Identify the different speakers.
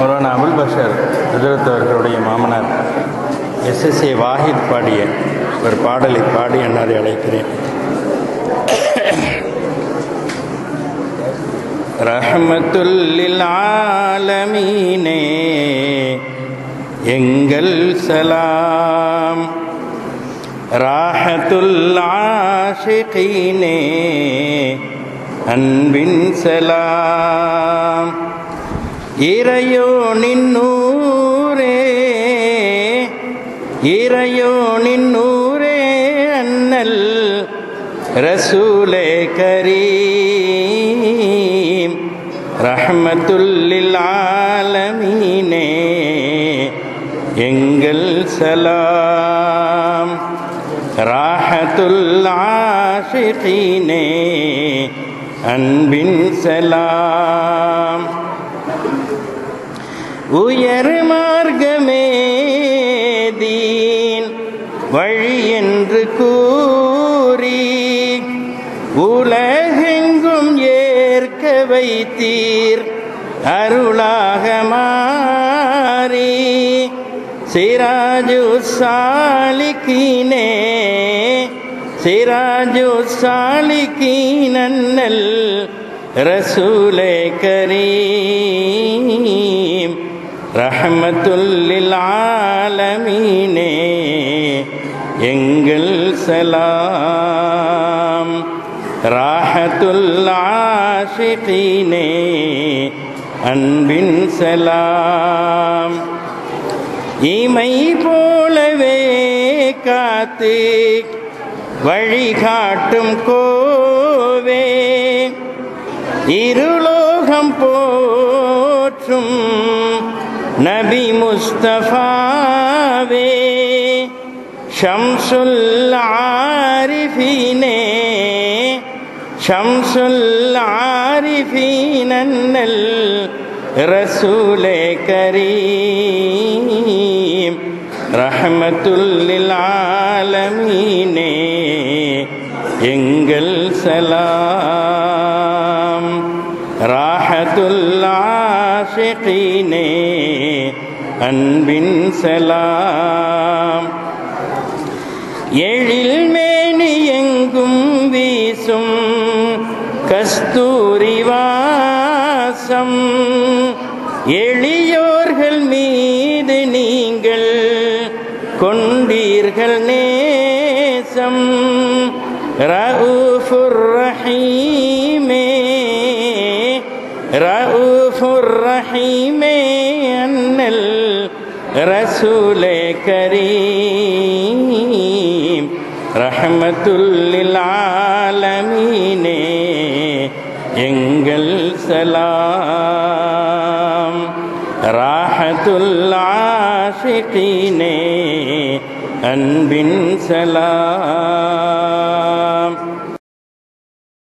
Speaker 1: Maulana Abul Bashar ஹஜரத் அவர்களுடைய மாமனார் SSA Wahid பாடிய ஒரு பாடலை பாடி அன்னாரை அழைக்கிறேன். ரஹமத்துல்லில் ஆலமீனே எங்கள் சலாம். ராஹத்துல் ஆஷிகீனே அன்பின் சலாம். இறையோ நின்னூரே இறையோ நின்னூரே அண்ணல் ரசூலே கரீம். ரஹமத்துல்லில் ஆலமீனே எங்கள் சலாம். ராஹத்துல் அன்பின் சலாம். உயர் மார்க்கமே தீன். வழி என்று கூறி உலகெங்கும் ஏற்க வைத்தீர். அருளாக மாறி சிராஜு சாலிக்கினே சிராஜு சாலிக்கீனல் ரசூலே கரீ ரஹமத்துல்லில் ஆலமீனே எங்கள் சலாம். ராஹத்துல் ஆஷிகீனே அன்பின் சலாம். இமை போலவே காத்து வழிகாட்டும் கோவே. இருலோகம் போற்றும் நபி முஸ்தபாவே ஷம்சுல் ஆரிஃபினே ஷம்சுல் ஆரிஃபீனல் ரசூலே கரீம் ரஹமத்துல்லில் ஆலமீனே எங்கள் சலாம் ராஹத்துல் ஆஷிகீனே அன்பின் செலாம். எழில் மேனி எங்கும் வீசும் கஸ்தூரி வாசம். எளியோர்கள் மீது நீங்கள் கொண்டீர்கள் நேசம். ரவுஃபுர் ரவுஃபுர் ரஹீமே அன்னல் ரசூலே கரீம் ரஹமத்துல்லில் ஆலமீனே எங்கள் சலாம் ராஹத்துல் ஆஷிகீனே அன்பின் சலாம்